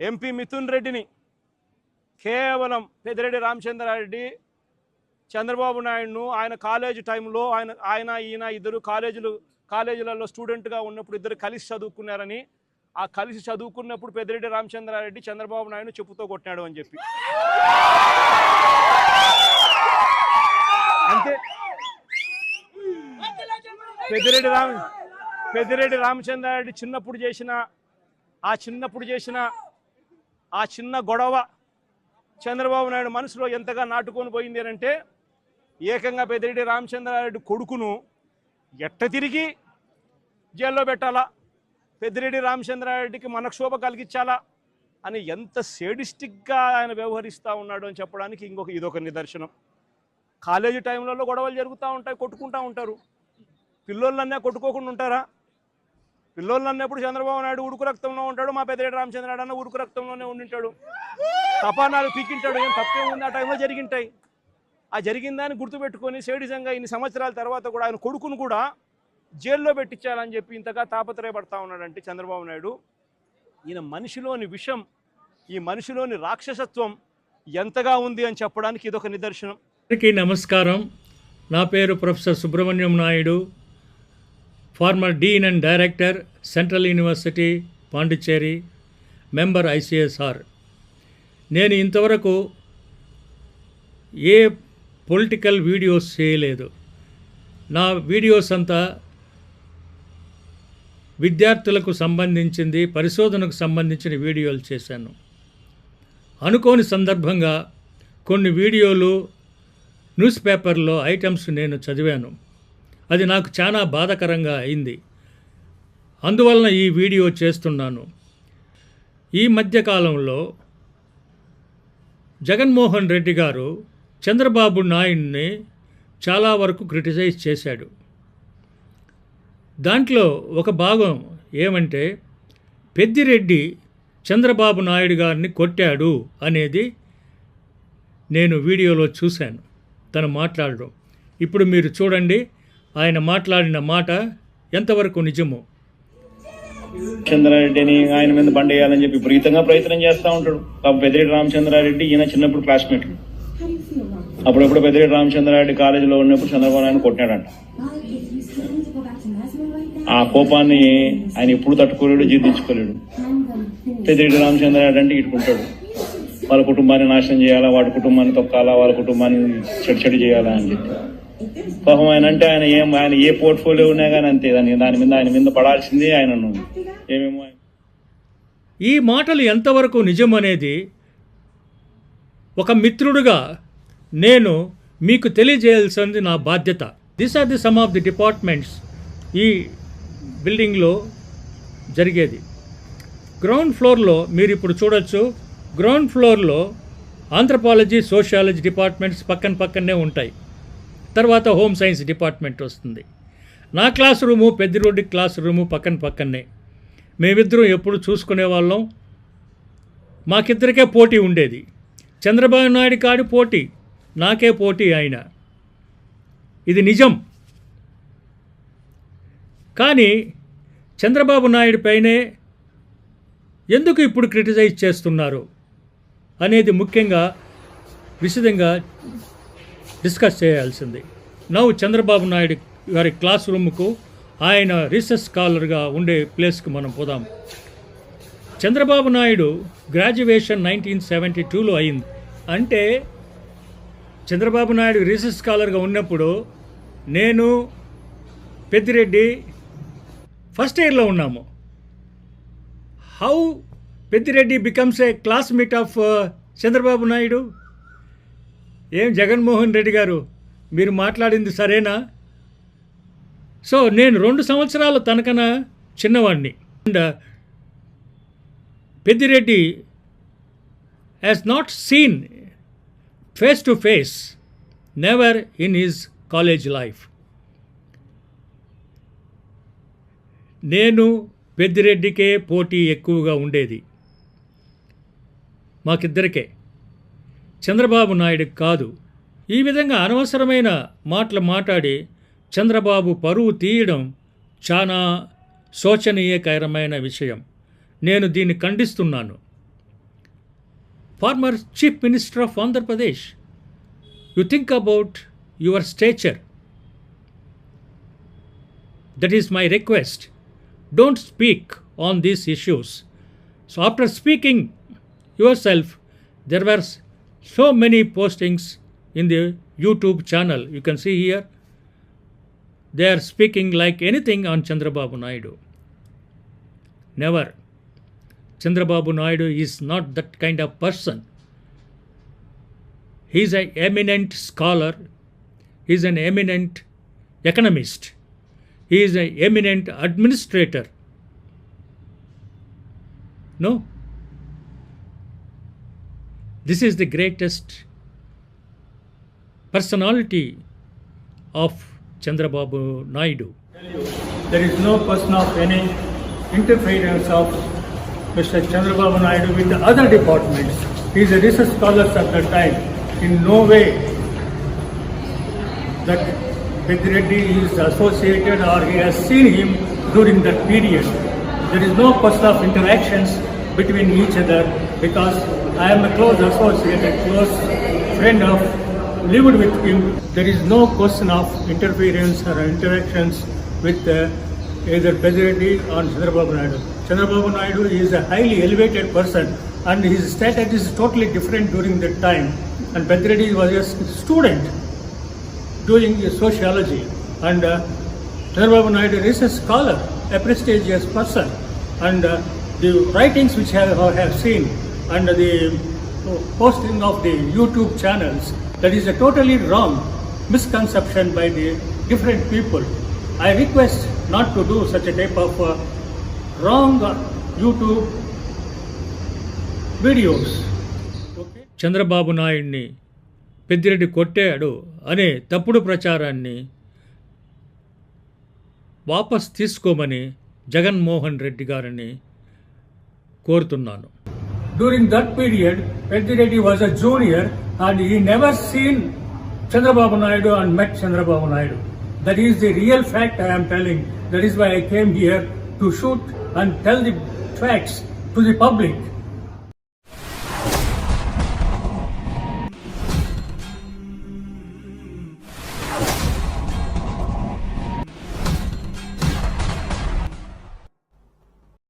MP Mithun రెడ్డిని కేవలం పెద్దిరెడ్డి రామచంద్రారెడ్డి చంద్రబాబు నాయుడును ఆయన కాలేజీ టైంలో ఆయన ఆయన ఈయన ఇద్దరు కాలేజీలు కాలేజీలలో స్టూడెంట్గా ఉన్నప్పుడు ఇద్దరు కలిసి చదువుకున్నారని ఆ కలిసి చదువుకున్నప్పుడు పెద్దిరెడ్డి రామచంద్రారెడ్డి చంద్రబాబు నాయుడు చెప్పుతో కొట్టినాడు అని చెప్పి. అంతే. పెద్దిరెడ్డి రామ పెద్దిరెడ్డి రామచంద్రారెడ్డి చిన్నప్పుడు చేసిన ఆ చిన్నప్పుడు చేసిన ఆ చిన్న గొడవ చంద్రబాబు నాయుడు మనసులో ఎంతగా నాటుకొని పోయింది అంటే ఏకంగా పెద్దిరెడ్డి రామచంద్రారెడ్డి కొడుకును ఎట్ట తిరిగి జైల్లో పెట్టాలా? పెద్దిరెడ్డి రామచంద్రారెడ్డికి మనక్షోభ కలిగించాలా? అని ఎంత సేడిస్టిక్గా ఆయన వ్యవహరిస్తూ ఉన్నాడు అని చెప్పడానికి ఇంకొక ఇదొక నిదర్శనం. కాలేజీ టైంలలో గొడవలు జరుగుతూ ఉంటాయి కొట్టుకుంటూ ఉంటారు. పిల్లోళ్ళన్నా కొట్టుకోకుండా ఉంటారా? పిల్లోళ్ళు అన్నప్పుడు చంద్రబాబు నాయుడు ఉడుకు రక్తంలో ఉంటాడు మా పెద్దిరెడ్డి రామచంద్రనాయుడు అన్న ఉడుకు రక్తంలోనే ఉండింటాడు. తపానాలు పీకింటాడు ఏం తప్పేముంది ఆ టైంలో జరిగింటాయి. ఆ జరిగిందని గుర్తుపెట్టుకొని సేడిజంగా ఇన్ని సంవత్సరాల తర్వాత కూడా ఆయన కొడుకును కూడా జైల్లో పెట్టించాలని చెప్పి ఇంతగా తాపత్రయపడతా ఉన్నాడంటే చంద్రబాబు నాయుడు. ఈయన మనిషిలోని విషం ఈ మనిషిలోని రాక్షసత్వం ఎంతగా ఉంది అని చెప్పడానికి ఇదొక నిదర్శనం. అందరికీ నమస్కారం. నా పేరు professor Subrahmanyam Naidu. Former dean and director central university Pondicherry member ICSR నేను ఇంతవరకు ఏ పొలిటికల్ వీడియోస్ చేయలేదు. నా వీడియోస్ అంతా విద్యార్థులకు సంబంధించింది పరిశోధనకు సంబంధించిన వీడియోలు చేశాను. అనుకోని సందర్భంగా కొన్ని వీడియోలు న్యూస్ పేపర్లో ఐటమ్స్ నేను చదివాను. అది నాకు చాలా బాధాకరంగా అయింది. అందువలన ఈ వీడియో చేస్తున్నాను. ఈ మధ్యకాలంలో జగన్మోహన్ రెడ్డి గారు చంద్రబాబు నాయుడిని చాలా వరకు క్రిటిసైజ్ చేశాడు. దాంట్లో ఒక భాగం ఏమంటే పెద్దిరెడ్డి చంద్రబాబు నాయుడు గారిని కొట్టాడు అనేది నేను వీడియోలో చూశాను. తను మాట్లాడడం. ఇప్పుడు మీరు చూడండి ఆయన మాట్లాడిన మాట ఎంతవరకు నిజమో? రామచంద్రారెడ్డిని ఆయన మీద బండ వేయాలని చెప్పి విపరీతంగా ప్రయత్నం చేస్తూ ఉంటాడు. పాపం పెద్దిరెడ్డి రామచంద్రారెడ్డి ఈయన చిన్నప్పుడు క్లాస్మేట్ అప్పుడప్పుడు పెద్దిరెడ్డి రామచంద్రారెడ్డి కాలేజీలో ఉన్నప్పుడు చంద్రబాబు నాయుడు కొట్టినాడంట. ఆ కోపాన్ని ఆయన ఎప్పుడు తట్టుకోలేడు జీర్ణించుకోలేడు. పెద్దిరెడ్డి రామచంద్రారెడ్డి అంటే ఇటుకుంటాడు వాళ్ళ కుటుంబాన్ని నాశనం చేయాలా వాడి కుటుంబాన్ని తొక్కాలా వాళ్ళ కుటుంబాన్ని చెడు చెడు చేయాలా అని చెప్పి. పాపం ఆయన అంటే ఆయన ఏం ఆయన ఏ పోర్ట్ఫోలియో ఉన్నా కానీ అంతే. దాని దాని మీద ఆయన మీద పడాల్సిందే ఆయనను ఏమేమో ఈ మాటలు ఎంతవరకు నిజమనేది ఒక మిత్రుడుగా నేను మీకు తెలియజేయాల్సింది నా బాధ్యత. This are the some of the departments ఈ బిల్డింగ్లో జరిగేది. గ్రౌండ్ ఫ్లోర్లో మీరు ఇప్పుడు చూడొచ్చు. గ్రౌండ్ ఫ్లోర్లో ఆంథ్రపాలజీ సోషియాలజీ డిపార్ట్మెంట్స్ పక్కన పక్కనే ఉంటాయి. తర్వాత హోమ్ సైన్స్ డిపార్ట్మెంట్ వస్తుంది. నా class room Peddireddy class room పక్కన పక్కనే. మేమిద్దరం ఎప్పుడు చూసుకునే వాళ్ళం. మాకిద్దరికే పోటీ ఉండేది. చంద్రబాబు నాయుడు కాడి పోటీ నాకే పోటీ ఆయన ఇది నిజం. కానీ చంద్రబాబు నాయుడు పైనే ఎందుకు ఇప్పుడు క్రిటిసైజ్ చేస్తున్నారు అనేది ముఖ్యంగా విశదంగా డిస్కస్ చేయాల్సింది. నవ్వు చంద్రబాబు నాయుడు గారి క్లాస్ రూమ్కు ఆయన రీసెర్చ్ స్కాలర్గా ఉండే ప్లేస్కి మనం పోదాం. Chandrababu Naidu graduation nineteen seventy టూలో అయింది. అంటే చంద్రబాబు నాయుడు రీసెర్చ్ స్కాలర్గా ఉన్నప్పుడు నేను పెద్దిరెడ్డి ఫస్ట్ ఇయర్లో ఉన్నాము. How Peddireddy becomes a classmate of Chandrababu Naidu? ఏం జగన్మోహన్ రెడ్డి గారు? మీరు మాట్లాడింది సరేనా? సో నేను రెండు సంవత్సరాలు తనకన్నా చిన్నవాడిని and Peddireddy has not seen face to face never in his college life నేను పెద్దిరెడ్డికే పోటీ ఎక్కువగా ఉండేది. మాకిద్దరికే. చంద్రబాబు నాయుడు కాదు. ఈ విధంగా అనవసరమైన మాటలు మాట్లాడి చంద్రబాబు పరువు తీయడం చాలా శోచనీయకరమైన విషయం. నేను దీన్ని ఖండిస్తున్నాను. Former chief minister of Andhra Pradesh you think about your stature. That is my request. Don't speak on these issues. So after speaking yourself there was so many postings in the YouTube channel. You can see here. They are speaking like anything on Chandrababu Naidu. Never. Chandrababu Naidu is not that kind of person. He is an eminent scholar. He is an eminent economist. He is an eminent administrator. No. This is the greatest personality of Chandrababu Naidu. There is no question of any interference of Mr. Chandrababu Naidu with the other departments. He is a research scholar at that time. In no way that Bedireddy is associated or he has seen him during that period. There is no of interactions between each other because I am a close associate, a close friend of lived with him. There is no question of interference or interactions with uh, either Bedireddy or Chandrababu Naidu. Chandrababu Naidu is a highly elevated person and his status is totally different during that time. And Bedireddy was a student doing sociology and uh, Chandrababu Naidu is a scholar, a prestigious person and uh, the writings which I have, have seen and the posting of the YouTube channels that is a totally wrong misconception by the different people. I request not to do such a type of uh, wrong YouTube videos. Chandrababu నాయుడిని పెద్దిరెడ్డి కొట్టాడు అనే తప్పుడు ప్రచారాన్ని వాపస్ తీసుకోమని జగన్మోహన్ రెడ్డి గారిని కోరుతున్నాను During that period, Peddi Reddy was a junior and he never seen Chandrababu Naidu and met Chandrababu Naidu. That is the real fact I am telling. That is why I came here to shoot and tell the facts to the public.